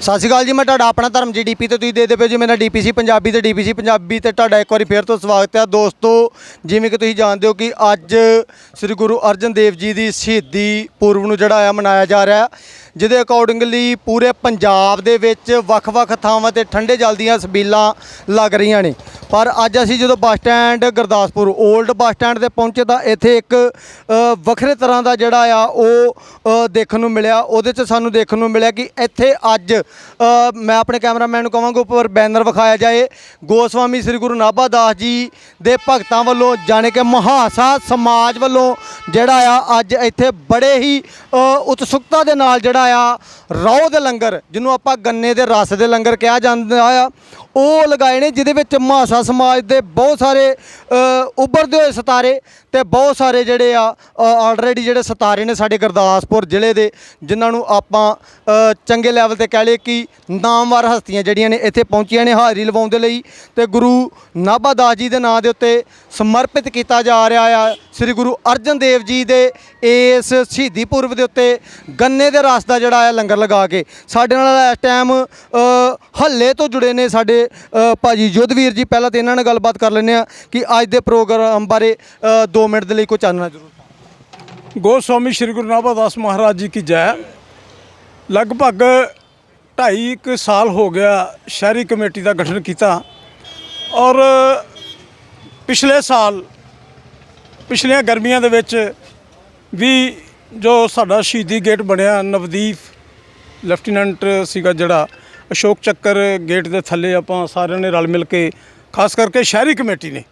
ਸਤਿ ਸ਼੍ਰੀ ਅਕਾਲ ਜੀ, ਮੈਂ ਤੁਹਾਡਾ ਆਪਣਾ ਧਰਮ ਜੀ ਡੀਪੀ ਤੇ ਤੁਸੀਂ ਦੇਖਦੇ ਪਏ ਜੀ, ਮੇਰਾ ਡੀਪੀਸੀ ਪੰਜਾਬੀ ਤੇ ਡੀਪੀਸੀ ਪੰਜਾਬੀ ਤੇ ਤੁਹਾਡਾ ਇੱਕ ਵਾਰੀ ਫੇਰ ਤੋਂ ਸਵਾਗਤ ਹੈ। ਦੋਸਤੋ, ਜਿਵੇਂ ਕਿ ਤੁਸੀਂ ਜਾਣਦੇ ਹੋ ਕਿ ਅੱਜ ਸ੍ਰੀ ਗੁਰੂ ਅਰਜਨ ਦੇਵ ਜੀ ਦੀ ਸ਼ਹੀਦੀ ਪੁਰਬ ਨੂੰ ਜਿਹੜਾ ਆ ਮਨਾਇਆ ਜਾ ਰਿਹਾ। ਜਿਹਦੇ ਅਕੋਰਡਿੰਗਲੀ ਪੂਰੇ ਪੰਜਾਬ ਦੇ ਵਿੱਚ ਵੱਖ-ਵੱਖ ਥਾਵਾਂ ਤੇ ਠੰਡੇ ਜਲ ਦੀਆਂ ਸਬੀਲਾਂ ਲੱਗ ਰਹੀਆਂ ਨੇ। ਪਰ ਅੱਜ ਅਸੀਂ ਜਦੋਂ bus stand Gurdaspur old bus stand ਤੇ ਪਹੁੰਚੇ ਤਾਂ ਇੱਥੇ ਇੱਕ ਵੱਖਰੇ ਤਰ੍ਹਾਂ ਦਾ ਜਿਹੜਾ ਆ ਉਹ ਦੇਖਣ ਨੂੰ ਮਿਲਿਆ। ਉਹਦੇ 'ਚ ਸਾਨੂੰ ਦੇਖਣ ਨੂੰ ਮਿਲਿਆ ਕਿ ਇੱਥੇ ਅੱਜ ਮੈਂ ਆਪਣੇ ਕੈਮਰਾਮੈਨ ਨੂੰ ਕਹਾਂਗਾ ਉੱਪਰ ਬੈਨਰ ਵਿਖਾਇਆ ਜਾਏ, ਗੋਸਵਾਮੀ ਸ੍ਰੀ ਗੁਰੂ ਨਾਭਾ ਦਾਸ ਜੀ ਦੇ ਭਗਤਾਂ ਵੱਲੋਂ ਜਾਣੇ ਕਿ ਮਹਾਸਾ ਸਮਾਜ ਵੱਲੋਂ ਜਿਹੜਾ ਆ ਅੱਜ ਇੱਥੇ ਬੜੇ ਹੀ ਉਤਸੁਕਤਾ ਦੇ ਨਾਲ ਜਿਹੜਾ ਆ ਰੌ ਦੇ ਲੰਗਰ ਜਿਹਨੂੰ ਆਪਾਂ ਗੰਨੇ ਦੇ ਰਸ ਦੇ ਲੰਗਰ ਕਿਹਾ ਜਾਂਦਾ ਆ ਉਹ ਲਗਾਏ ਨੇ ਜਿਹਦੇ ਵਿੱਚ ਮਾਸਾ ਸਮਾਜ ਦੇ ਬਹੁਤ ਸਾਰੇ ਅ, ਉੱਭਰਦੇ ਹੋਏ ਸਿਤਾਰੇ ਤੇ ਬਹੁਤ ਸਾਰੇ ਜਿਹੜੇ ਆ ਆਲਰੇਡੀ ਜਿਹੜੇ ਸਿਤਾਰੇ ਨੇ ਸਾਡੇ ਗੁਰਦਾਸਪੁਰ ਜ਼ਿਲ੍ਹੇ ਦੇ ਜਿਨ੍ਹਾਂ ਨੂੰ ਆਪਾਂ ਚੰਗੇ ਲੈਵਲ ਤੇ ਕਹਿ ਲਏ ਕਿ ਨਾਮਵਰ ਹਸਤੀਆਂ ਜਿਹੜੀਆਂ ਨੇ ਇੱਥੇ ਪਹੁੰਚੀਆਂ ਨੇ ਹਾਜ਼ਰੀ ਲਵਾਉਣ ਦੇ ਲਈ ਤੇ ਗੁਰੂ ਨਾਭਾ ਦਾਸ ਜੀ ਦੇ ਨਾਂ ਦੇ ਉੱਤੇ ਸਮਰਪਿਤ ਕੀਤਾ ਜਾ ਰਿਹਾ ਆ। ਸ੍ਰੀ ਗੁਰੂ ਅਰਜਨ ਦੇਵ ਜੀ ਦੇ ਇਸ ਸ਼ਹੀਦੀ ਪੁਰਬ ਦੇ ਉੱਤੇ ਗੰਨੇ ਦੇ ਰਸ ਦਾ ਜਿਹੜਾ ਆ ਲੰਗਰ ਲਗਾ ਕੇ ਸਾਡੇ ਨਾਲ ਇਸ ਟਾਈਮ ਹੱਲੇ ਤੋਂ ਜੁੜੇ ਨੇ ਸਾਡੇ ਭਾਜੀ ਯੁੱਧਵੀਰ ਜੀ, ਪਹਿਲਾਂ ਤਾਂ ਇਹਨਾਂ ਨਾਲ ਗੱਲਬਾਤ ਕਰ ਲੈਂਦੇ ਆ ਕਿ ਅੱਜ ਦੇ ਪ੍ਰੋਗਰਾਮ ਬਾਰੇ 2 ਮਿੰਟ ਦੇ ਲਈ ਕੋਈ ਚਾਨਣਾ ਜ਼ਰੂਰ ਗੋਸਵਾਮੀ ਸ੍ਰੀ ਗੁਰੂ ਨਾਭਾ ਦਾਸ ਮਹਾਰਾਜ ਜੀ ਕੀ ਜੈ। ਲਗਭਗ 2.5 ਇੱਕ ਸਾਲ ਹੋ ਗਿਆ ਸ਼ਹਿਰੀ ਕਮੇਟੀ ਦਾ ਗਠਨ ਕੀਤਾ ਔਰ ਪਿਛਲੇ ਸਾਲ, ਪਿਛਲੀਆਂ ਗਰਮੀਆਂ ਦੇ ਵਿੱਚ ਵੀ ਜੋ ਸਾਡਾ ਸ਼ਹੀਦੀ ਗੇਟ ਬਣਿਆ, ਨਵਦੀਪ, ਲੈਫਟੀਨੈਂਟ ਸੀਗਾ ਜਿਹੜਾ ਅਸ਼ੋਕ ਚੱਕਰ ਗੇਟ ਦੇ ਥੱਲੇ ਆਪਾਂ ਸਾਰਿਆਂ ਨੇ ਰਲ ਮਿਲ ਕੇ ਖਾਸ ਕਰਕੇ ਸ਼ਹਿਰੀ ਕਮੇਟੀ ਨੇ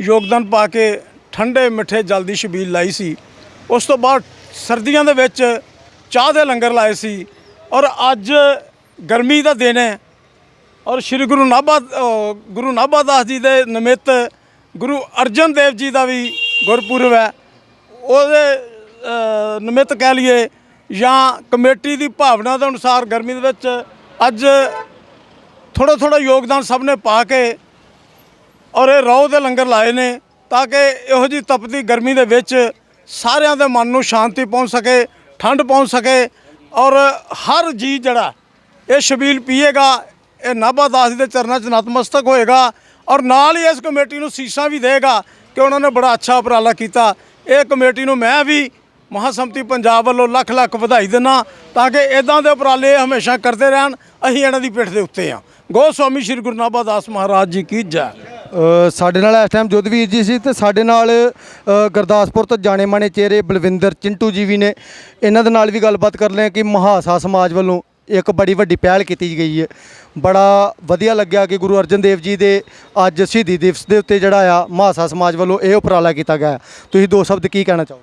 ਯੋਗਦਾਨ ਪਾ ਕੇ ਠੰਡੇ ਮਿੱਠੇ ਜਲ ਦੀ ਛਬੀਲ ਲਾਈ ਸੀ। ਉਸ ਤੋਂ ਬਾਅਦ ਸਰਦੀਆਂ ਦੇ ਵਿੱਚ ਚਾਹ ਦੇ ਲੰਗਰ ਲਾਏ ਸੀ ਔਰ ਅੱਜ ਗਰਮੀ ਦਾ ਦਿਨ ਹੈ ਔਰ ਸ੍ਰੀ ਗੁਰੂ ਨਾਭਾ ਗੁਰੂ ਨਾਭਾ ਦਾਸ ਜੀ ਦੇ ਨਿਮਿਤ ਗੁਰੂ ਅਰਜਨ ਦੇਵ ਜੀ ਦਾ ਵੀ ਗੁਰਪੁਰਬ ਹੈ। ਉਹਦੇ ਅ, ਨਿਮਿਤ ਕਹਿ ਲਈਏ ਜਾਂ ਕਮੇਟੀ ਦੀ ਭਾਵਨਾ ਦੇ ਅਨੁਸਾਰ ਗਰਮੀ ਦੇ ਵਿੱਚ ਅੱਜ ਥੋੜਾ ਥੋੜਾ ਯੋਗਦਾਨ ਸਭ ਨੇ ਪਾ ਕੇ ਔਰ ਇਹ ਰੌ ਦੇ ਲੰਗਰ ਲਾਏ ਨੇ ਤਾਂ ਕਿ ਇਹੋ ਜੀ ਤਪਦੀ ਗਰਮੀ ਦੇ ਵਿੱਚ ਸਾਰਿਆਂ ਦੇ ਮਨ ਨੂੰ ਸ਼ਾਂਤੀ ਪਹੁੰਚ ਸਕੇ ਠੰਡ ਪਹੁੰਚ ਸਕੇ ਔਰ ਹਰ ਜੀ ਜਿਹੜਾ ਇਹ ਸ਼ਬੀਲ ਪੀਏਗਾ, ਇਹ ਨਾਭਾ ਦਾਸ ਦੇ ਚਰਨਾਂ 'ਚ ਨਤਮਸਤਕ ਹੋਏਗਾ ਔਰ ਨਾਲ ਹੀ ਇਸ ਕਮੇਟੀ ਨੂੰ ਸੀਸਾਂ ਵੀ ਦੇਗਾ ਕਿ ਉਹਨਾਂ ਨੇ ਬੜਾ ਅੱਛਾ ਉਪਰਾਲਾ ਕੀਤਾ। ਇਹ ਕਮੇਟੀ ਨੂੰ ਮੈਂ ਵੀ ਮਹਾਸੰਮਤੀ ਪੰਜਾਬ ਵੱਲੋਂ ਲੱਖ ਲੱਖ ਵਧਾਈ ਦਿੰਦਾ ਤਾਂ ਕਿ ਇਦਾਂ ਦੇ ਉਪਰਾਲੇ ਹਮੇਸ਼ਾ ਕਰਦੇ ਰਹਿਣ ਅਸੀਂ ਇਹਨਾਂ ਦੀ ਪਿੱਠ ਦੇ ਉੱਤੇ ਆ ਗੋਸਵਾਮੀ ਸ੍ਰੀ ਗੁਰੂ ਨਾਭਾ ਦਾਸ ਮਹਾਰਾਜ ਜੀ ਕੀ ਜੈ। ਸਾਡੇ ਨਾਲ ਇਸ ਟਾਈਮ ਜੋਧਵੀਰ ਜੀ ਸੀ ਤੇ ਸਾਡੇ ਨਾਲ ਅ, ਗੁਰਦਾਸਪੁਰ ਤੋਂ ਜਾਣੇ ਮਾਣੇ ਚਿਹਰੇ ਬਲਵਿੰਦਰ ਚਿੰਟੂ ਜੀ ਵੀ ਨੇ। ਇਹਨਾਂ ਦੇ ਨਾਲ ਵੀ ਗੱਲਬਾਤ ਕਰ ਰਹੇ ਕਿ ਮਹਾਸਾ ਸਮਾਜ ਵੱਲੋਂ ਇੱਕ ਬੜੀ ਵੱਡੀ ਪਹਿਲ ਕੀਤੀ ਗਈ ਹੈ। ਬੜਾ ਵਧੀਆ ਲੱਗਿਆ ਕਿ ਗੁਰੂ ਅਰਜਨ ਦੇਵ ਜੀ ਦੇ ਅੱਜ ਸ਼ਹੀਦੀ ਦਿਵਸ ਦੇ ਉੱਤੇ ਜਿਹੜਾ ਆ ਮਹਾਸਾ ਸਮਾਜ ਵੱਲੋਂ ਇਹ ਉਪਰਾਲਾ ਕੀਤਾ ਗਿਆ। ਤੁਸੀਂ ਦੋ ਸ਼ਬਦ ਕੀ ਕਹਿਣਾ ਚਾਹੋ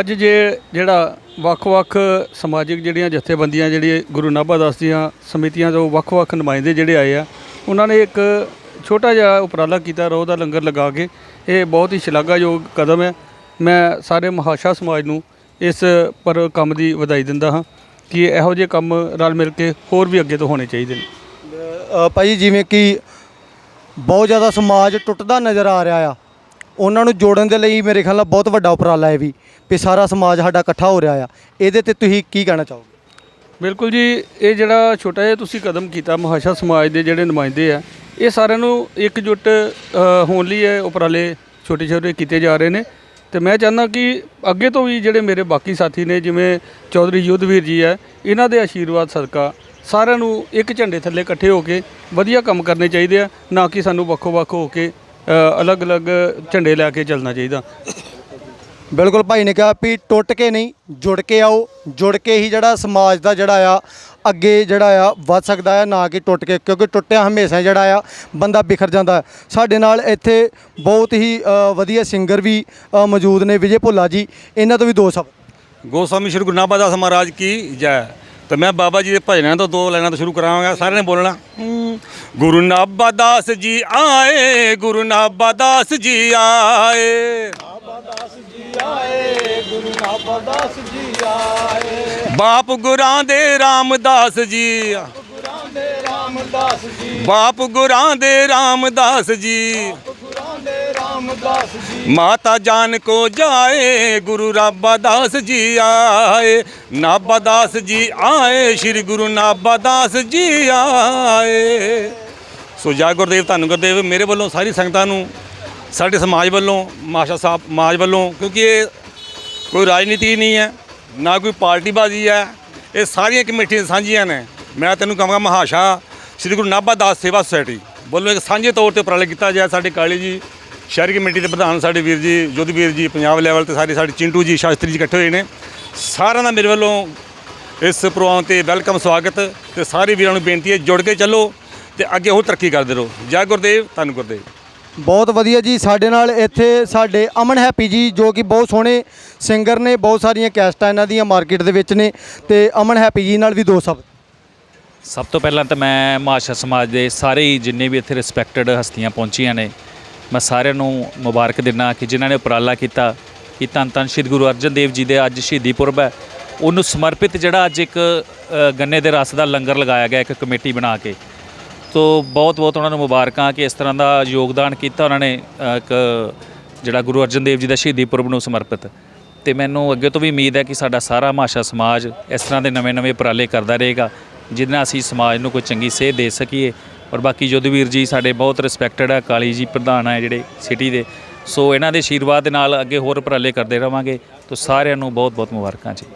ਅੱਜ ਜੇ ਜਿਹੜਾ ਵੱਖ-ਵੱਖ ਸਮਾਜਿਕ ਜਿਹੜੀਆਂ ਜਥੇਬੰਦੀਆਂ ਜਿਹੜੀ ਗੁਰੂ ਨਾਭਾ ਦਾਸ ਦੀਆਂ ਸਮਿਤੀਆਂ ਤੋਂ ਵੱਖ-ਵੱਖ ਨੁਮਾਇੰਦੇ ਜਿਹੜੇ ਆਏ ਆ ਉਹਨਾਂ ਨੇ ਇੱਕ ਛੋਟਾ ਜਿਹਾ ਉਪਰਾਲਾ ਕੀਤਾ ਰੋਹ ਦਾ ਲੰਗਰ ਲਗਾ ਕੇ। ਇਹ ਬਹੁਤ ਹੀ ਸ਼ਲਾਘਾਯੋਗ ਕਦਮ ਹੈ। ਮੈਂ ਸਾਰੇ ਮਹਾਸ਼ਾ ਸਮਾਜ ਨੂੰ ਇਸ ਪਰ ਕੰਮ ਦੀ ਵਧਾਈ ਦਿੰਦਾ ਹਾਂ ਕਿ ਇਹੋ ਜਿਹੇ ਕੰਮ ਰਲ ਮਿਲ ਕੇ ਹੋਰ ਵੀ ਅੱਗੇ ਤੋਂ ਹੋਣੇ ਚਾਹੀਦੇ ਨੇ। ਅ, ਭਾਈ ਜਿਵੇਂ ਕਿ ਬਹੁਤ ਜ਼ਿਆਦਾ ਸਮਾਜ ਟੁੱਟਦਾ ਨਜ਼ਰ ਆ ਰਿਹਾ ਆ। ਉਹਨਾਂ ਨੂੰ ਜੋੜਨ ਦੇ ਲਈ ਮੇਰੇ ਖਿਆਲ ਨਾਲ ਬਹੁਤ ਵੱਡਾ ਉਪਰਾਲਾ ਹੈ ਵੀ ਵੀ ਸਾਰਾ ਸਮਾਜ ਸਾਡਾ ਇਕੱਠਾ ਹੋ ਰਿਹਾ ਆ। ਇਹਦੇ ਤੇ ਤੁਸੀਂ ਕੀ ਕਹਿਣਾ ਚਾਹੋਗੇ? ਬਿਲਕੁਲ ਜੀ ਇਹ ਜਿਹੜਾ ਛੋਟਾ ਜਿਹਾ ਤੁਸੀਂ ਕਦਮ ਕੀਤਾ ਮਹਾਸ਼ਾ ਸਮਾਜ ਦੇ ਜਿਹੜੇ ਨੁਮਾਇੰਦੇ ਆ ਇਹ ਸਾਰਿਆਂ ਨੂੰ ਇਕਜੁੱਟ ਅ, ਹੋਣ ਲਈ ਇਹ ਉਪਰਾਲੇ ਛੋਟੇ ਛੋਟੇ ਕੀਤੇ ਜਾ ਰਹੇ ਨੇ। ਤੇ ਮੈਂ ਚਾਹੁੰਦਾ ਕਿ ਅੱਗੇ ਤੋਂ ਵੀ ਜਿਹੜੇ ਮੇਰੇ ਬਾਕੀ ਸਾਥੀ ਨੇ ਜਿਵੇਂ ਚੌਧਰੀ ਯੁੱਧਵੀਰ ਜੀ ਹੈ ਇਹਨਾਂ ਦੇ ਆਸ਼ੀਰਵਾਦ ਸਦਕਾ ਸਾਰਿਆਂ ਨੂੰ ਇੱਕ ਝੰਡੇ ਥੱਲੇ ਇਕੱਠੇ ਹੋ ਕੇ ਵਧੀਆ ਕੰਮ ਕਰਨੇ ਚਾਹੀਦੇ ਆ ਨਾ ਕਿ ਸਾਨੂੰ ਵੱਖੋ ਵੱਖ ਹੋ ਕੇ ਅਲੱਗ-ਅਲੱਗ ਝੰਡੇ ਲੈ ਕੇ ਚੱਲਣਾ ਚਾਹੀਦਾ। ਬਿਲਕੁਲ ਭਾਈ ਨੇ ਕਿਹਾ ਵੀ ਟੁੱਟ ਕੇ ਨਹੀਂ ਜੁੜ ਕੇ ਆਓ ਜੁੜ ਕੇ ਹੀ ਜਿਹੜਾ ਸਮਾਜ ਦਾ ਜਿਹੜਾ ਆ ਅੱਗੇ ਜਿਹੜਾ ਆ ਵੱਧ ਸਕਦਾ ਆ ਨਾ ਕਿ ਟੁੱਟ ਕੇ ਕਿਉਂਕਿ ਟੁੱਟਿਆ ਹਮੇਸ਼ਾ ਜਿਹੜਾ ਆ ਬੰਦਾ ਬਿਖਰ ਜਾਂਦਾ। ਸਾਡੇ ਨਾਲ ਇੱਥੇ ਬਹੁਤ ਹੀ ਵਧੀਆ ਸਿੰਗਰ ਵੀ ਮੌਜੂਦ ਨੇ ਵਿਜੇ ਭੁੱਲਾ ਜੀ ਇਹਨਾਂ ਤੋਂ ਵੀ ਦੋ ਸ਼ਬਦ ਗੋਸਵਾਮੀ ਸ਼੍ਰੀ ਗੁਰੂ ਨਾਭਾ ਦਾਸ ਮਹਾਰਾਜ ਕੀ ਜੈ। ਤੇ ਮੈਂ ਬਾਬਾ ਜੀ ਦੇ ਭਜਨਾਂ ਤੋਂ ਦੋ ਲਾਈਨਾਂ ਤੋਂ ਸ਼ੁਰੂ ਕਰਾਂਗਾ ਸਾਰਿਆਂ ਨੇ ਬੋਲਣਾ। ਗੁਰੂ ਨਾਭਾ ਦਾਸ ਜੀ ਆਏ। ਗੁਰੂ ਨਾਭਾ ਦਾਸ ਜੀ। ਆਏ ਬਾਪ ਗੁਰਾਂ ਦੇ ਰਾਮਦਾਸ ਜੀ। ਬਾਪ ਗੁਰਾਂ ਦੇ ਰਾਮਦਾਸ ਜੀ। ਰਾਮਦਾਸ ਜੀ। ਮਾਤਾ ਜਾਨ ਕੋ ਜਾਏ, ਗੁਰੂ ਰਾਮਦਾਸ ਜੀ ਆਏ। ਨਾਭਦਾਸ ਜੀ ਆਏ, ਸ੍ਰੀ ਗੁਰੂ ਨਾਭਦਾਸ ਜੀ ਆਏ। ਸੋ ਜਾ ਗੁਰਦੇਵ, ਧੰਨ ਗੁਰਦੇਵ, ਮੇਰੇ ਵੱਲੋਂ ਸਾਰੀ ਸੰਗਤਾਂ ਨੂੰ, ਸਾਡੇ ਸਮਾਜ ਵੱਲੋਂ, ਮਾਸ਼ਾ ਸਾਹਿਬ ਮਾਜ ਵੱਲੋਂ, ਕਿਉਂਕਿ ਇਹ ਕੋਈ ਰਾਜਨੀਤੀ ਨਹੀਂ ਹੈ, ਨਾ ਕੋਈ ਪਾਰਟੀਬਾਜ਼ੀ ਹੈ, ਇਹ ਸਾਰੀਆਂ ਕਮੇਟੀਆਂ ਸਾਂਝੀਆਂ ਨੇ। ਮੈਂ ਤੈਨੂੰ ਕਹਾਂਗਾ ਮਹਾਸ਼ਾ, ਸ੍ਰੀ ਗੁਰੂ ਨਾਭਾ ਦਾਸ ਸੇਵਾ ਸੁਸਾਇਟੀ। ਵੱਲੋਂ ਇੱਕ ਸਾਂਝੇ ਤੌਰ ਤੇ ਉਪਰਾਲਾ ਕੀਤਾ ਜਾਏ ਸਾਡੇ ਕਾਲੇ ਜੀ ਸ਼ਹਿਰੀ ਕਮੇਟੀ ਦੇ ਪ੍ਰਧਾਨ ਸਾਡੇ ਵੀਰ ਜੀ ਜੋਧਵੀਰ ਜੀ ਪੰਜਾਬ ਲੈਵਲ ਤੇ ਸਾਰੇ ਸਾਡੇ ਚਿੰਟੂ ਜੀ ਸ਼ਾਸਤਰੀ ਜੀ ਇਕੱਠੇ ਹੋਏ ਨੇ। ਸਾਰਿਆਂ ਦਾ ਮੇਰੇ ਵੱਲੋਂ ਇਸ ਪ੍ਰੋਗਰਾਮ ਤੇ ਵੈਲਕਮ ਸਵਾਗਤ ਤੇ ਸਾਰੇ ਵੀਰਾਂ ਨੂੰ ਬੇਨਤੀ ਹੈ ਜੁੜ ਕੇ ਚੱਲੋ ਤੇ ਅੱਗੇ ਹੋਰ ਤਰੱਕੀ ਕਰਦੇ ਰਹੋ। ਜੈ ਗੁਰਦੇਵ ਧੰਨ ਗੁਰਦੇਵ। ਬਹੁਤ ਵਧੀਆ ਜੀ ਸਾਡੇ ਨਾਲ ਇੱਥੇ ਸਾਡੇ ਅਮਨ ਹੈਪੀ ਜੀ ਜੋ ਕਿ ਬਹੁਤ ਸੋਹਣੇ ਸਿੰਗਰ ਨੇ ਬਹੁਤ ਸਾਰੀਆਂ ਕੈਸਟਾਂ ਇਹਨਾਂ ਦੀਆਂ ਮਾਰਕੀਟ ਦੇ ਵਿੱਚ ਨੇ ਤੇ ਅਮਨ ਹੈਪੀ ਜੀ ਨਾਲ ਵੀ ਦੋ ਸ਼ਬਦ ਸਭ ਤੋਂ ਪਹਿਲਾਂ ਤਾਂ ਮੈਂ ਮਾਸ਼ਾ ਸਮਾਜ ਦੇ ਸਾਰੇ ਹੀ ਜਿੰਨੇ ਵੀ ਇੱਥੇ ਰਿਸਪੈਕਟਡ ਹਸਤੀਆਂ ਪਹੁੰਚੀਆਂ ਨੇ ਮੈਂ ਸਾਰਿਆਂ ਨੂੰ ਮੁਬਾਰਕ ਦਿੰਦਾ ਕਿ ਜਿਨ੍ਹਾਂ ਨੇ ਉਪਰਾਲਾ ਕੀਤਾ, ਕਿ ਧੰਨ ਧੰਨ ਸ਼੍ਰੀ ਗੁਰੂ ਅਰਜਨ ਦੇਵ ਜੀ ਦੇ ਅੱਜ ਸ਼ਹੀਦੀ ਪੁਰਬ ਹੈ। ਉਹਨੂੰ ਸਮਰਪਿਤ ਜਿਹੜਾ ਅੱਜ ਇੱਕ ਗੰਨੇ ਦੇ ਰਸ ਦਾ ਲੰਗਰ ਲਗਾਇਆ ਗਿਆ ਇੱਕ ਕਮੇਟੀ ਬਣਾ ਕੇ। ਤੋ ਬਹੁਤ ਬਹੁਤ ਉਹਨਾਂ ਨੂੰ ਮੁਬਾਰਕਾਂ ਕਿ ਇਸ ਤਰ੍ਹਾਂ ਦਾ ਯੋਗਦਾਨ ਕੀਤਾ ਉਹਨਾਂ ਨੇ ਇੱਕ ਜਿਹੜਾ ਗੁਰੂ ਅਰਜਨ ਦੇਵ ਜੀ ਦਾ ਸ਼ਹੀਦੀ ਪੁਰਬ ਨੂੰ ਸਮਰਪਿਤ। ਤੇ ਮੈਨੂੰ ਅੱਗੇ ਤੋਂ ਵੀ ਉਮੀਦ ਹੈ ਕਿ ਸਾਡਾ ਸਾਰਾ ਮਾਸ਼ਾ ਸਮਾਜ ਇਸ ਤਰ੍ਹਾਂ ਦੇ ਨਵੇਂ-ਨਵੇਂ ਉਪਰਾਲੇ ਕਰਦਾ ਰਹੇਗਾ, ਜਿਹਦੇ ਨਾਲ ਅਸੀਂ ਸਮਾਜ ਨੂੰ ਕੋਈ ਚੰਗੀ ਸੇਧ ਦੇ ਸਕੀਏ। ਔਰ ਬਾਕੀ ਯੁੱਧਵੀਰ ਜੀ ਸਾਡੇ ਬਹੁਤ ਰਿਸਪੈਕਟਡ ਹੈ ਕਾਲੀ ਜੀ ਪ੍ਰਧਾਨ ਹੈ ਜਿਹੜੇ ਸਿਟੀ ਦੇ। ਸੋ ਇਹਨਾਂ ਦੇ ਆਸ਼ੀਰਵਾਦ ਦੇ ਨਾਲ ਅੱਗੇ ਹੋਰ ਉਪਰਾਲੇ ਕਰਦੇ ਰਵਾਂਗੇ। ਤੋ ਸਾਰਿਆਂ ਨੂੰ ਬਹੁਤ-ਬਹੁਤ ਮੁਬਾਰਕਾਂ ਜੀ।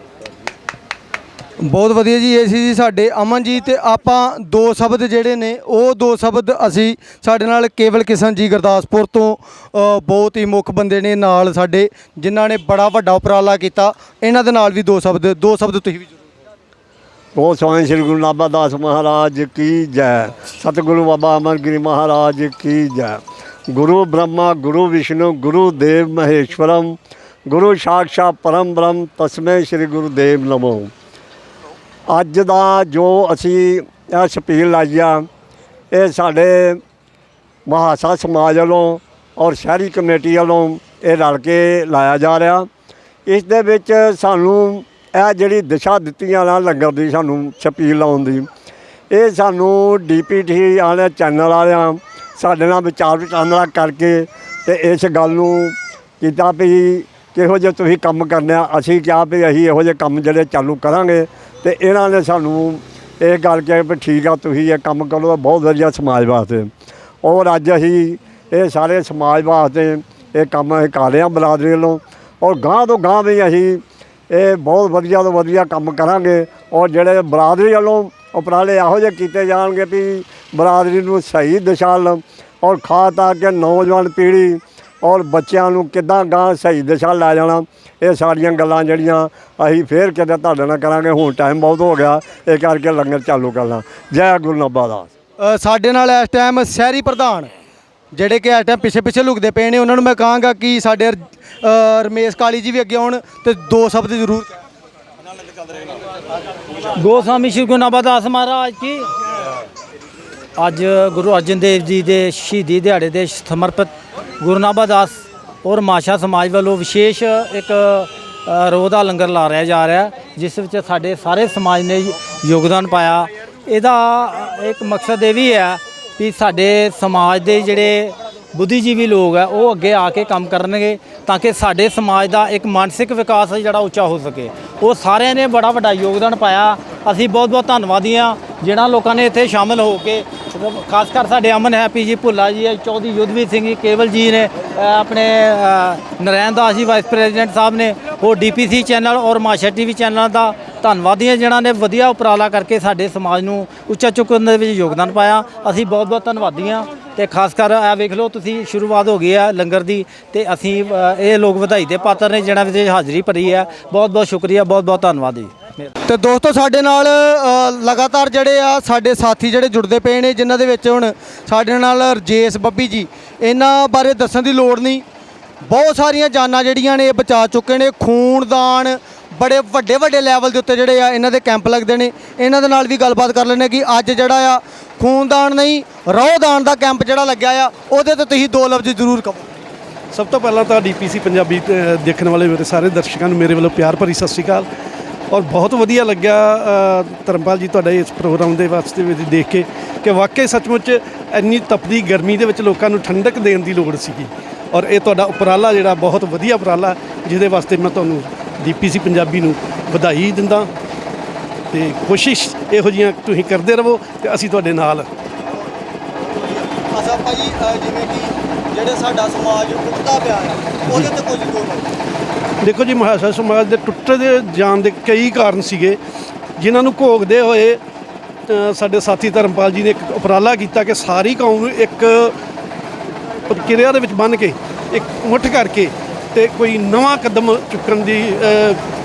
ਬਹੁਤ ਵਧੀਆ ਜੀ ਇਹ ਸੀ ਜੀ ਸਾਡੇ ਅਮਨ ਜੀ ਤੇ ਆਪਾਂ ਦੋ ਸ਼ਬਦ ਜਿਹੜੇ ਨੇ ਉਹ ਦੋ ਸ਼ਬਦ ਅਸੀਂ ਸਾਡੇ ਨਾਲ ਕੇਵਲ ਕਿਸ਼ਨ ਜੀ ਗੁਰਦਾਸਪੁਰ ਤੋਂ ਅ, ਬਹੁਤ ਹੀ ਮੁੱਖ ਬੰਦੇ ਨੇ ਨਾਲ ਸਾਡੇ ਜਿਨ੍ਹਾਂ ਨੇ ਬੜਾ ਵੱਡਾ ਉਪਰਾਲਾ ਕੀਤਾ। ਇਹਨਾਂ ਦੇ ਨਾਲ ਵੀ ਦੋ ਸ਼ਬਦ ਦੋ ਸ਼ਬਦ ਤੁਸੀਂ ਵੀ ਜ਼ਰੂਰ ਉਹ ਸੋਹਣੇ ਸ੍ਰੀ ਗੁਰੂ ਨਾਭਾ ਦਾਸ ਮਹਾਰਾਜ ਕੀ ਜੈ। ਸਤਿਗੁਰੂ ਬਾਬਾ ਅਮਰਗਿਰੀ ਮਹਾਰਾਜ ਕੀ ਜੈ। ਗੁਰੂ ਬ੍ਰਹਮਾ, ਗੁਰੂ ਵਿਸ਼ਨੂੰ, ਗੁਰੂ ਦੇਵ ਮਹੇਸ਼ਵਰਮ, ਗੁਰੂ ਸਾਖਸ਼ਾਤ ਪਰਮ ਬ੍ਰਹਮ, ਤਸਮੇ ਸ੍ਰੀ ਗੁਰੂ ਦੇਵ ਨਮੋ। ਅੱਜ ਦਾ ਜੋ ਅਸੀਂ ਇਹ ਸਪੀਲ ਲਾਈ ਆ, ਇਹ ਸਾਡੇ ਮਹਾਸਾ ਸਮਾਜ ਵੱਲੋਂ ਔਰ ਸ਼ਹਿਰੀ ਕਮੇਟੀ ਵੱਲੋਂ ਇਹ ਰਲ ਕੇ ਲਾਇਆ ਜਾ ਰਿਹਾ। ਇਸ ਦੇ ਵਿੱਚ ਸਾਨੂੰ ਇਹ ਜਿਹੜੀ ਦਿਸ਼ਾ ਦਿੱਤੀਆਂ ਨਾ ਲੰਗਰ ਦੀ ਸਾਨੂੰ ਛਪੀਲ ਲਾਉਣ ਦੀ, ਇਹ ਸਾਨੂੰ ਡੀਪੀਟੀ ਵਾਲੇ ਚੈਨਲ ਵਾਲਿਆਂ, ਸਾਡੇ ਨਾਲ ਵਿਚਾਰ ਵਿਟਾਂਦਰਾ ਕਰਕੇ ਤੇ ਇਸ ਗੱਲ ਨੂੰ ਕੀਤਾ ਵੀ ਕਿਹੋ ਜਿਹੇ ਤੁਸੀਂ ਕੰਮ ਕਰਨੇ ਆ, ਅਸੀਂ ਕਿਹਾ ਵੀ ਅਸੀਂ ਇਹੋ ਜਿਹੇ ਕੰਮ ਜਿਹੜੇ ਚਾਲੂ ਕਰਾਂਗੇ ਤੇ ਇਹਨਾਂ ਨੇ ਸਾਨੂੰ ਇਹ ਗੱਲ ਕਿਹਾ ਵੀ ਠੀਕ ਆ, ਤੁਸੀਂ ਇਹ ਕੰਮ ਕਰੋ ਤਾਂ ਬਹੁਤ ਵਧੀਆ ਸਮਾਜ ਵਾਸਤੇ। ਔਰ ਅੱਜ ਅਸੀਂ ਇਹ ਸਾਰੇ ਸਮਾਜ ਵਾਸਤੇ ਇਹ ਕੰਮ ਅਸੀਂ ਕਰ ਰਹੇ ਹਾਂ ਬਰਾਦਰੀ ਵੱਲੋਂ। ਔਰ ਗਾਂ ਤੋਂ ਗਾਂ ਵੀ ਅਸੀਂ ਇਹ ਬਹੁਤ ਵਧੀਆ ਤੋਂ ਵਧੀਆ ਕੰਮ ਕਰਾਂਗੇ ਔਰ ਜਿਹੜੇ ਬਰਾਦਰੀ ਵੱਲੋਂ ਉਪਰਾਲੇ ਇਹੋ ਜਿਹੇ ਕੀਤੇ ਜਾਣਗੇ ਵੀ ਬਰਾਦਰੀ ਨੂੰ ਸਹੀ ਦਿਸ਼ਾ ਲ ਔਰ ਖਾਸ ਤਾਂ ਕਿ ਨੌਜਵਾਨ ਪੀੜ੍ਹੀ ਔਰ ਬੱਚਿਆਂ ਨੂੰ ਕਿੱਦਾਂ ਗਾਂ ਸਹੀ ਦਿਸ਼ਾ ਲੈ ਜਾਣਾ, ਇਹ ਸਾਰੀਆਂ ਗੱਲਾਂ ਜਿਹੜੀਆਂ ਅਸੀਂ ਫੇਰ ਕਿਤੇ ਤੁਹਾਡੇ ਨਾਲ ਕਰਾਂਗੇ। ਹੁਣ ਟਾਈਮ ਬਹੁਤ ਹੋ ਗਿਆ, ਇਹ ਕਰਕੇ ਲੰਗਰ ਚਾਲੂ ਕਰਨਾ। ਜੈ ਗੁਰੂ ਨਾਭਾ ਦਾਸ ਸਾਡੇ ਨਾਲ ਇਸ ਟਾਈਮ ਸ਼ਹਿਰੀ ਪ੍ਰਧਾਨ ਜਿਹੜੇ ਕਿ ਇਸ ਟਾਈਮ ਪਿੱਛੇ ਪਿੱਛੇ ਲੁਕਦੇ ਪਏ ਨੇ ਉਹਨਾਂ ਨੂੰ ਮੈਂ ਕਹਾਂਗਾ ਕਿ ਸਾਡੇ ਅ, ਰਮੇਸ਼ ਕਾਲੀ ਜੀ ਵੀ ਅੱਗੇ ਆਉਣ ਤੇ ਦੋ ਸ਼ਬਦ ਜ਼ਰੂਰ ਕਹਿਣ। ਗੋਸਵਾਮੀ ਸ਼੍ਰੀ ਗੁਰੂ ਨਾਭਾਦਾਸ ਮਹਾਰਾਜ ਕੀ ਅੱਜ ਗੁਰੂ ਅਰਜਨ ਦੇਵ ਜੀ ਦੇ ਸ਼ਹੀਦੀ ਦਿਹਾੜੇ ਦੇ ਸਮਰਪਿਤ ਗੁਰੂ ਨਾਭਾਦਾਸ ਔਰ ਮਾਸ਼ਾ ਸਮਾਜ ਵੱਲੋਂ ਵਿਸ਼ੇਸ਼ ਇੱਕ ਅ, ਰੋਹ ਦਾ ਲੰਗਰ ਲਾ ਰਿਹਾ ਜਾ ਰਿਹਾ ਹੈ, ਜਿਸ ਵਿੱਚ ਸਾਡੇ ਸਾਰੇ ਸਮਾਜ ਨੇ ਯੋਗਦਾਨ ਪਾਇਆ ਇਹਦਾ ਇੱਕ ਮਕਸਦ ਇਹ ਵੀ ਹੈ ਵੀ ਸਾਡੇ ਸਮਾਜ ਦੇ ਜਿਹੜੇ ਬੁੱਧੀਜੀਵੀ ਲੋਕ ਆ, ਉਹ ਅੱਗੇ ਆ ਕੇ ਕੰਮ ਕਰਨਗੇ ਤਾਂ ਕਿ ਸਾਡੇ ਸਮਾਜ ਦਾ ਇੱਕ ਮਾਨਸਿਕ ਵਿਕਾਸ ਜਿਹੜਾ ਉੱਚਾ ਹੋ ਸਕੇ। ਉਹ ਸਾਰਿਆਂ ਨੇ ਬੜਾ ਵੱਡਾ ਯੋਗਦਾਨ ਪਾਇਆ। ਅਸੀਂ ਬਹੁਤ ਬਹੁਤ ਧੰਨਵਾਦੀ ਹਾਂ। ਜਿਹਨਾਂ ਲੋਕਾਂ ਨੇ ਇੱਥੇ ਸ਼ਾਮਲ ਹੋ ਕੇ ਖਾਸ ਕਰ ਸਾਡੇ ਅਮਨ ਹੈਪੀ ਜੀ ਭੁੱਲਾ ਜੀ ਚੌਧਰੀ ਯੁੱਧਵੀਰ ਸਿੰਘ ਜੀ ਕੇਵਲ ਜੀ ਨੇ ਆਪਣੇ ਅ, ਨਰੈਣ ਦਾਸ ਜੀ ਵਾਈਸ ਪ੍ਰੈਜ਼ੀਡੈਂਟ ਸਾਹਿਬ ਨੇ ਉਹ ਡੀਪੀਸੀ ਚੈਨਲ ਔਰ ਮਾਸ਼ਾ ਟੀਵੀ ਚੈਨਲ ਦਾ ਧੰਨਵਾਦੀ ਹਾਂ ਜਿਹਨਾਂ ਨੇ ਵਧੀਆ ਉਪਰਾਲਾ ਕਰਕੇ ਸਾਡੇ ਸਮਾਜ ਨੂੰ ਉੱਚਾ ਚੁੱਕਣ ਦੇ ਵਿੱਚ ਯੋਗਦਾਨ ਪਾਇਆ। ਅਸੀਂ ਬਹੁਤ ਬਹੁਤ ਧੰਨਵਾਦੀ ਹਾਂ। ਤੇ ਖਾਸ ਕਰ ਇਹ ਵੇਖ ਲਓ ਤੁਸੀਂ ਸ਼ੁਰੂਆਤ ਹੋ ਗਈ ਹੈ ਲੰਗਰ ਦੀ ਤੇ ਅਸੀਂ ਇਹ ਲੋਕ ਵਧਾਈ ਦੇ ਪਾਤਰ ਨੇ ਜਿਹਨਾਂ ਵਿੱਚ ਹਾਜ਼ਰੀ ਭਰੀ ਹੈ। ਬਹੁਤ ਬਹੁਤ ਸ਼ੁਕਰੀਆ ਬਹੁਤ ਬਹੁਤ ਧੰਨਵਾਦ ਜੀ। ਤੇ ਦੋਸਤੋ, ਸਾਡੇ ਨਾਲ ਲਗਾਤਾਰ ਜਿਹੜੇ ਆ, ਸਾਡੇ ਸਾਥੀ ਜਿਹੜੇ ਜੁੜਦੇ ਪਏ ਨੇ, ਜਿਨ੍ਹਾਂ ਦੇ ਵਿੱਚ ਹੁਣ ਸਾਡੇ ਨਾਲ ਰਜੇਸ਼ ਬੱਬੀ ਜੀ। ਇਹਨਾਂ ਬਾਰੇ ਦੱਸਣ ਦੀ ਲੋੜ ਨਹੀਂ। ਬਹੁਤ ਸਾਰੀਆਂ ਜਾਨਾਂ ਜਿਹੜੀਆਂ ਨੇ, ਇਹ ਬਚਾ ਚੁੱਕੇ ਨੇ। ਖੂਨਦਾਨ, ਬੜੇ ਵੱਡੇ ਵੱਡੇ ਲੈਵਲ ਦੇ ਉੱਤੇ ਜਿਹੜੇ ਆ, ਇਹਨਾਂ ਦੇ ਕੈਂਪ ਲੱਗਦੇ ਨੇ। ਇਹਨਾਂ ਦੇ ਨਾਲ ਵੀ ਗੱਲਬਾਤ ਕਰ ਲੈਣੇ ਕਿ ਅੱਜ ਜਿਹੜਾ ਆ, ਖੂਨਦਾਨ ਨਹੀਂ, ਰੋਹਦਾਨ ਦਾ ਕੈਂਪ ਜਿਹੜਾ ਲੱਗਿਆ ਆ, ਉਹਦੇ ਤੇ ਤੁਸੀਂ ਦੋ ਲਫ਼ਜ਼ ਜ਼ਰੂਰ ਕਹੋ। ਸਭ ਤੋਂ ਪਹਿਲਾਂ ਤਾਂ ਡੀਪੀਸੀ ਪੰਜਾਬੀ ਦੇਖਣ ਵਾਲੇ ਮੇਰੇ ਸਾਰੇ ਦਰਸ਼ਕਾਂ ਨੂੰ ਮੇਰੇ ਵੱਲੋਂ ਪਿਆਰ ਭਰੀ ਸਤਿ ਸ਼੍ਰੀ ਅਕਾਲ। ਔਰ ਬਹੁਤ ਵਧੀਆ ਲੱਗਿਆ ਧਰਮਪਾਲ ਜੀ ਤੁਹਾਡਾ ਇਸ ਪ੍ਰੋਗਰਾਮ ਦੇ ਵਾਸਤੇ ਵੀ ਦੇਖ ਕੇ ਕਿ ਵਾਕਈ ਸੱਚਮੁੱਚ ਇੰਨੀ ਤਪਦੀ ਗਰਮੀ ਦੇ ਵਿੱਚ ਲੋਕਾਂ ਨੂੰ ਠੰਡਕ ਦੇਣ ਦੀ ਲੋੜ ਸੀਗੀ। ਔਰ ਇਹ ਤੁਹਾਡਾ ਉਪਰਾਲਾ ਜਿਹੜਾ ਬਹੁਤ ਵਧੀਆ ਉਪਰਾਲਾ, ਜਿਹਦੇ ਵਾਸਤੇ ਮੈਂ ਤੁਹਾਨੂੰ ਡੀਪੀਸੀ ਪੰਜਾਬੀ ਨੂੰ ਵਧਾਈ ਦਿੰਦਾ। ਤੇ ਕੋਸ਼ਿਸ਼ ਇਹੋ ਜਿਹੀਆਂ ਤੁਸੀਂ ਕਰਦੇ ਰਹੋ ਤੇ ਅਸੀਂ ਤੁਹਾਡੇ ਨਾਲ। ਅਸਾ ਭਾਜੀ ਜਿਵੇਂ ਕਿ ਜਿਹੜੇ ਸਾਡਾ ਸਮਾਜ ਟੁੱਟਦਾ ਪਿਆ ਹੈ, ਉਹਦੇ ਤੇ ਕੁਝ ਦੋ ਦੇਖੋ ਜੀ ਮਹਾਸ਼ਾ ਸਮਾਜ ਦੇ ਟੁੱਟੇ ਦੇ ਜਾਣ ਦੇ ਕਈ ਕਾਰਨ ਸੀਗੇ, ਜਿਨ੍ਹਾਂ ਨੂੰ ਘੋਗਦੇ ਹੋਏ ਸਾਡੇ ਸਾਥੀ ਧਰਮਪਾਲ ਜੀ ਨੇ ਇੱਕ ਉਪਰਾਲਾ ਕੀਤਾ ਕਿ ਸਾਰੀ ਕੌਮ ਨੂੰ ਇੱਕ ਪ੍ਰਕਿਰਿਆ ਦੇ ਵਿੱਚ ਬੰਨ ਕੇ, ਇੱਕ ਮੁੱਠ ਕਰਕੇ ਤੇ ਕੋਈ ਨਵਾਂ ਕਦਮ ਚੁੱਕਣ ਦੀ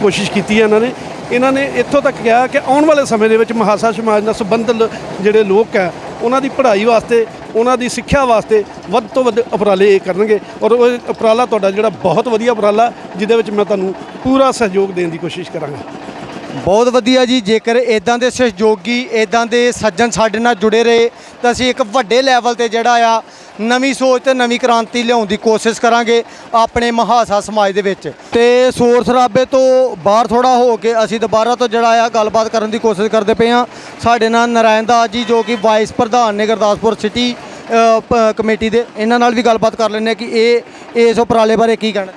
ਕੋਸ਼ਿਸ਼ ਕੀਤੀ ਹੈ ਇਹਨਾਂ ਨੇ। ਇਹਨਾਂ ਨੇ ਇੱਥੋਂ ਤੱਕ ਕਿਹਾ ਕਿ ਆਉਣ ਵਾਲੇ ਸਮੇਂ ਦੇ ਵਿੱਚ ਮਹਾਸਾ ਸਮਾਜ ਨਾਲ ਸੰਬੰਧਿਤ ਜਿਹੜੇ ਲੋਕ ਹੈ, ਉਹਨਾਂ ਦੀ ਪੜ੍ਹਾਈ ਵਾਸਤੇ ਉਹਨਾਂ ਦੀ ਸਿੱਖਿਆ ਵਾਸਤੇ ਵੱਧ ਤੋਂ ਵੱਧ ਉਪਰਾਲੇ ਇਹ ਕਰਨਗੇ ਔਰ ਉਹ ਉਪਰਾਲਾ ਤੁਹਾਡਾ ਜਿਹੜਾ ਬਹੁਤ ਵਧੀਆ ਉਪਰਾਲਾ, ਜਿਹਦੇ ਵਿੱਚ ਮੈਂ ਤੁਹਾਨੂੰ ਪੂਰਾ ਸਹਿਯੋਗ ਦੇਣ ਦੀ ਕੋਸ਼ਿਸ਼ ਕਰਾਂਗਾ। ਬਹੁਤ ਵਧੀਆ ਜੀ, ਜੇਕਰ ਇਦਾਂ ਦੇ ਸਹਿਯੋਗੀ ਇਦਾਂ ਦੇ ਸੱਜਣ ਸਾਡੇ ਨਾਲ ਜੁੜੇ ਰਹੇ, ਤਾਂ ਅਸੀਂ ਇੱਕ ਵੱਡੇ ਲੈਵਲ ਤੇ ਜਿਹੜਾ ਆ ਨਵੀਂ ਸੋਚ ਤੇ ਨਵੀਂ ਕ੍ਰਾਂਤੀ ਲਿਆਉਣ ਦੀ ਕੋਸ਼ਿਸ਼ ਕਰਾਂਗੇ ਆਪਣੇ ਮਹਾਸਾ ਸਮਾਜ ਦੇ ਵਿੱਚ। ਤੇ ਸੋਰ ਸਰਾਬੇ ਤੋਂ ਬਾਹਰ ਥੋੜਾ ਹੋ ਕੇ ਅਸੀਂ ਦੁਬਾਰਾ ਤੋਂ ਜਿਹੜਾ ਆ ਗੱਲਬਾਤ ਕਰਨ ਦੀ ਕੋਸ਼ਿਸ਼ ਕਰਦੇ ਪਏ ਹਾਂ। ਸਾਡੇ ਨਾਲ ਨਰਾਇਣ ਦਾਸ ਜੀ ਜੋ ਕਿ ਵਾਈਸ ਪ੍ਰਧਾਨ ਨੇ ਗੁਰਦਾਸਪੁਰ ਸਿਟੀ ਪ- ਕਮੇਟੀ ਦੇ, ਇਹਨਾਂ ਨਾਲ ਵੀ ਗੱਲਬਾਤ ਕਰ ਲੈਂਦੇ ਹਾਂ ਕਿ ਇਹ, ਇਸ ਉਪਰਾਲੇ ਬਾਰੇ ਕੀ ਕਹਿਣਾ।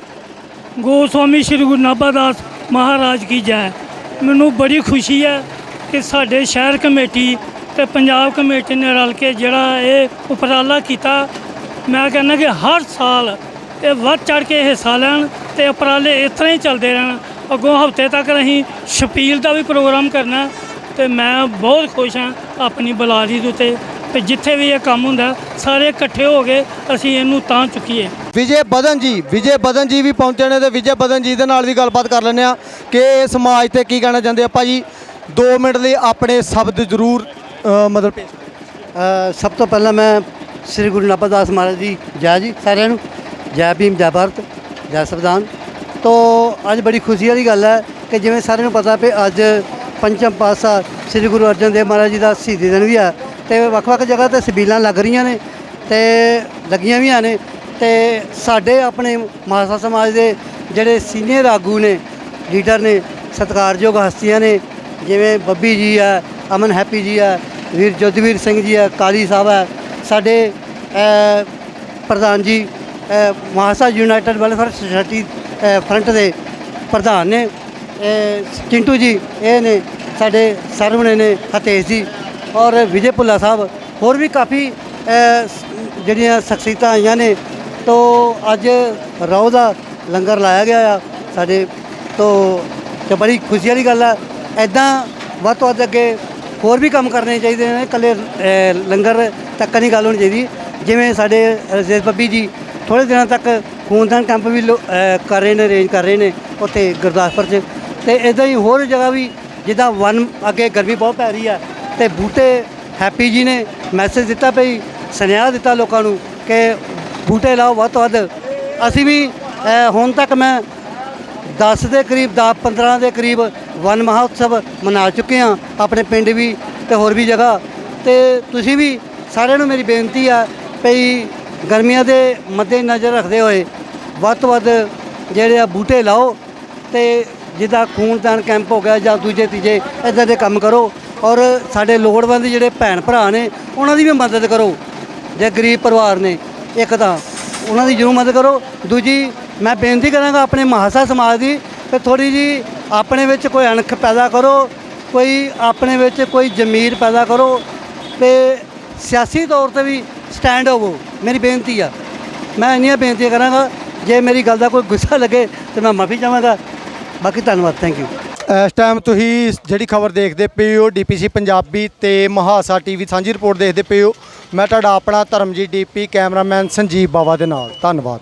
ਗੋਸਵਾਮੀ ਸ੍ਰੀ ਗੁਰੂ ਨਾਭਾਦਾਸ ਮਹਾਰਾਜ ਕੀ ਜੈ। ਮੈਨੂੰ ਬੜੀ ਖੁਸ਼ੀ ਹੈ ਕਿ ਸਾਡੇ ਸ਼ਹਿਰ ਕਮੇਟੀ ਤੇ ਪੰਜਾਬ ਕਮੇਟੀ ਨੇ ਰਲ ਕੇ ਜਿਹੜਾ ਇਹ ਉਪਰਾਲਾ ਕੀਤਾ, ਮੈਂ ਕਹਿੰਦਾ ਕਿ ਹਰ ਸਾਲ ਇਹ ਵੱਧ ਚੜ ਕੇ ਹਿੱਸਾ ਲੈਣ ਤੇ ਉਪਰਾਲੇ ਇਸ ਤਰ੍ਹਾਂ ਹੀ ਚੱਲਦੇ ਰਹਿਣ। ਅੱਗੋਂ ਹਫ਼ਤੇ ਤੱਕ ਅਸੀਂ ਛਪੀਲ ਦਾ ਵੀ ਪ੍ਰੋਗਰਾਮ ਕਰਨਾ ਤੇ ਮੈਂ ਬਹੁਤ ਖੁਸ਼ ਹਾਂ ਆਪਣੀ ਬਲਾਰੀ ਦੇ ਉੱਤੇ ਤੇ ਜਿੱਥੇ ਵੀ ਇਹ ਕੰਮ ਹੁੰਦਾ, ਸਾਰੇ ਇਕੱਠੇ ਹੋ ਕੇ ਅਸੀਂ ਇਹਨੂੰ ਤਾਂ ਚੁੱਕੀਏ। ਵਿਜੇ ਬਦਨ ਜੀ, ਵਿਜੇ ਬਦਨ ਜੀ ਵੀ ਪਹੁੰਚੇ ਨੇ ਤੇ ਵਿਜੇ ਬਦਨ ਜੀ ਦੇ ਨਾਲ ਵੀ ਗੱਲਬਾਤ ਕਰ ਲੈਂਦੇ ਆ ਕਿ ਇਹ ਸਮਾਜ ਤੇ ਕੀ ਕਹਿਣਾ ਚਾਹੁੰਦੇ ਆ? ਭਾਜੀ 2 ਮਿੰਟ ਲਈ ਆਪਣੇ ਸ਼ਬਦ ਜ਼ਰੂਰ ਮਤਲਬ ਪੇਸ਼ ਅ, ਸਭ ਤੋਂ ਪਹਿਲਾਂ ਮੈਂ ਸ੍ਰੀ ਗੁਰੂ ਨਾਨਕ ਮਹਾਰਾਜ ਦੀ ਜੈ ਜੀ ਸਾਰਿਆਂ ਨੂੰ ਜੈ ਭੀਮ ਜੈ ਭਾਰਤ ਜੈ ਸੰਵਿਧਾਨ। ਤੋਂ ਅੱਜ ਬੜੀ ਖੁਸ਼ੀ ਵਾਲੀ ਗੱਲ ਹੈ ਕਿ ਜਿਵੇਂ ਸਾਰਿਆਂ ਨੂੰ ਪਤਾ ਵੀ ਅੱਜ ਪੰਚਮ ਪਾਤਸ਼ਾਹ ਸ੍ਰੀ ਗੁਰੂ ਅਰਜਨ ਦੇਵ ਮਹਾਰਾਜ ਜੀ ਦਾ ਸ਼ਹੀਦੀ ਦਿਨ ਵੀ ਹੈ ਤੇ ਵੱਖ-ਵੱਖ ਜਗ੍ਹਾ ਤੇ ਸਬੀਲਾਂ ਲੱਗ ਰਹੀਆਂ ਨੇ ਤੇ ਲੱਗੀਆਂ ਵੀ ਨੇ ਤੇ ਸਾਡੇ ਆਪਣੇ ਮਹਾਸਾ ਸਮਾਜ ਦੇ ਜਿਹੜੇ ਸੀਨੀਅਰ ਆਗੂ ਨੇ ਲੀਡਰ ਨੇ ਸਤਿਕਾਰਯੋਗ ਹਸਤੀਆਂ ਨੇ ਜਿਵੇਂ ਬੱਬੀ ਜੀ ਆ ਅਮਨ ਹੈਪੀ ਜੀ ਆ ਵੀਰ ਜੋਧਵੀਰ ਸਿੰਘ ਜੀ ਆ ਕਾਲੀ ਸਾਹਿਬ ਹੈ ਸਾਡੇ ਪ੍ਰਧਾਨ ਜੀ ਅ, ਮਹਾਸਾ ਯੂਨਾਈਟਿਡ ਵੈਲਫੇਅਰ ਸੁਸਾਇਟੀ ਫਰੰਟ ਦੇ ਪ੍ਰਧਾਨ ਨੇ ਚਿੰਟੂ ਜੀ ਇਹ ਨੇ ਸਾਡੇ ਸਰਵਣੇ ਨੇ ਹਤੇਸ਼ ਜੀ ਔਰ ਵਿਜੇ ਭੁੱਲਾ ਸਾਹਿਬ ਹੋਰ ਵੀ ਕਾਫੀ ਜਿਹੜੀਆਂ ਸ਼ਖਸੀਅਤਾਂ ਆਈਆਂ ਨੇ ਤੋ ਅੱਜ ਰੌ ਦਾ ਲੰਗਰ ਲਾਇਆ ਗਿਆ ਆ ਸਾਡੇ ਤੋਂ ਤੇ ਬੜੀ ਖੁਸ਼ੀ ਵਾਲੀ ਗੱਲ ਆ ਐਦਾਂ ਵੱਧ ਤੋਂ ਵੱਧ ਅੱਗੇ ਹੋਰ ਵੀ ਕੰਮ ਕਰਨੇ ਚਾਹੀਦੇ ਨੇ, ਇਕੱਲੇ ਲੰਗਰ ਤੱਕ ਨਹੀਂ ਗੱਲ ਹੋਣੀ ਚਾਹੀਦੀ ਜਿਵੇਂ ਸਾਡੇ ਰਜੇਸ਼ ਬੱਬੀ ਜੀ ਥੋੜੇ ਦਿਨਾਂ ਤੱਕ ਖੂਨਦਾਨ ਕੈਂਪ ਵੀ ਲੋ- ਕਰ ਰਹੇ ਨੇ, ਅਰੇਂਜ ਕਰ ਰਹੇ ਨੇ ਉੱਥੇ ਗੁਰਦਾਸਪੁਰ 'ਚ। ਤੇ ਇਦਾਂ ਹੀ ਹੋਰ ਜਗ੍ਹਾ ਵੀ, ਜਿੱਦਾਂ ਵਨ ਅੱਗੇ ਗਰਮੀ ਬਹੁਤ ਪੈ ਰਹੀ ਆ, ਤੇ ਬੂਟੇ ਹੈਪੀ ਜੀ ਨੇ ਮੈਸੇਜ ਦਿੱਤਾ ਭਈ ਸੁਨੇਹਾ ਦਿੱਤਾ ਲੋਕਾਂ ਨੂੰ ਕਿ ਬੂਟੇ ਲਾਓ ਵੱਧ ਤੋਂ ਵੱਧ। ਅਸੀਂ ਵੀ ਹੁਣ ਤੱਕ ਮੈਂ 10 ਦੇ ਕਰੀਬ 10 15 ਦੇ ਕਰੀਬ ਵਨ ਮਹਾਉਤਸਵ ਮਨਾ ਚੁੱਕੇ ਹਾਂ। ਆਪਣੇ ਪਿੰਡ ਵੀ ਤੇ ਹੋਰ ਵੀ ਜਗ੍ਹਾ। ਤੇ ਤੁਸੀਂ ਵੀ ਸਾਰਿਆਂ ਨੂੰ ਮੇਰੀ ਬੇਨਤੀ ਆ ਭਈ ਗਰਮੀਆਂ ਦੇ ਮੱਦੇ ਨਜ਼ਰ ਰੱਖਦੇ ਹੋਏ ਵੱਧ ਤੋਂ ਵੱਧ ਜਿਹੜੇ ਆ ਬੂਟੇ ਲਾਓ ਤੇ ਜਿੱਦਾਂ ਖੂਨਦਾਨ ਕੈਂਪ ਹੋ ਗਿਆ ਜਾਂ ਦੂਜੇ ਤੀਜੇ ਇਦਾਂ ਦੇ ਕੰਮ ਕਰੋ। ਔਰ ਸਾਡੇ ਲੋੜਵੰਦ ਜਿਹੜੇ ਭੈਣ ਭਰਾ ਨੇ, ਉਹਨਾਂ ਦੀ ਵੀ ਮਦਦ ਕਰੋ। ਜੇ ਗਰੀਬ ਪਰਿਵਾਰ ਨੇ ਇੱਕ ਤਾਂ ਉਹਨਾਂ ਦੀ ਜ਼ਰੂਰ ਮਦਦ ਕਰੋ। ਦੂਜੀ ਮੈਂ ਬੇਨਤੀ ਕਰਾਂਗਾ ਆਪਣੇ ਮਹਾਸਾ ਸਮਾਜ ਦੀ ਕਿ ਥੋੜੀ ਜੀ ਆਪਣੇ ਵਿੱਚ ਕੋਈ ਅਣਖ ਪੈਦਾ ਕਰੋ, ਕੋਈ ਆਪਣੇ ਵਿੱਚ ਕੋਈ ਜ਼ਮੀਰ ਪੈਦਾ ਕਰੋ ਤੇ ਸਿਆਸੀ ਤੌਰ ਤੇ ਵੀ ਸਟੈਂਡ ਹੋਵੋ, ਮੇਰੀ ਬੇਨਤੀ ਆ। ਮੈਂ ਇੰਨੀਆਂ ਬੇਨਤੀਆਂ ਕਰਾਂਗਾ, ਜੇ ਮੇਰੀ ਗੱਲ ਦਾ ਕੋਈ ਗੁੱਸਾ ਲੱਗੇ ਤੇ ਮੈਂ ਮਾਫੀ ਚਾਹਾਂਗਾ। ਬਾਕੀ ਧੰਨਵਾਦ ਥੈਂਕ ਯੂ ਇਸ ਟਾਈਮ ਤੁਸੀਂ ਜਿਹੜੀ ਖਬਰ ਦੇਖਦੇ ਪਏ ਹੋ ਡੀਪੀਸੀ ਪੰਜਾਬੀ ਤੇ ਮਹਾਸਾ ਟੀਵੀ ਸਾਂਝੀ ਰਿਪੋਰਟ ਦੇਖਦੇ ਪਏ ਹੋ। ਮੈਂ ਤੁਹਾਡਾ ਆਪਣਾ ਧਰਮਜੀਤ ਡੀਪੀ ਕੈਮਰਾਮੈਨ ਸੰਜੀਵ ਬਾਵਾ ਦੇ ਨਾਲ। ਧੰਨਵਾਦ।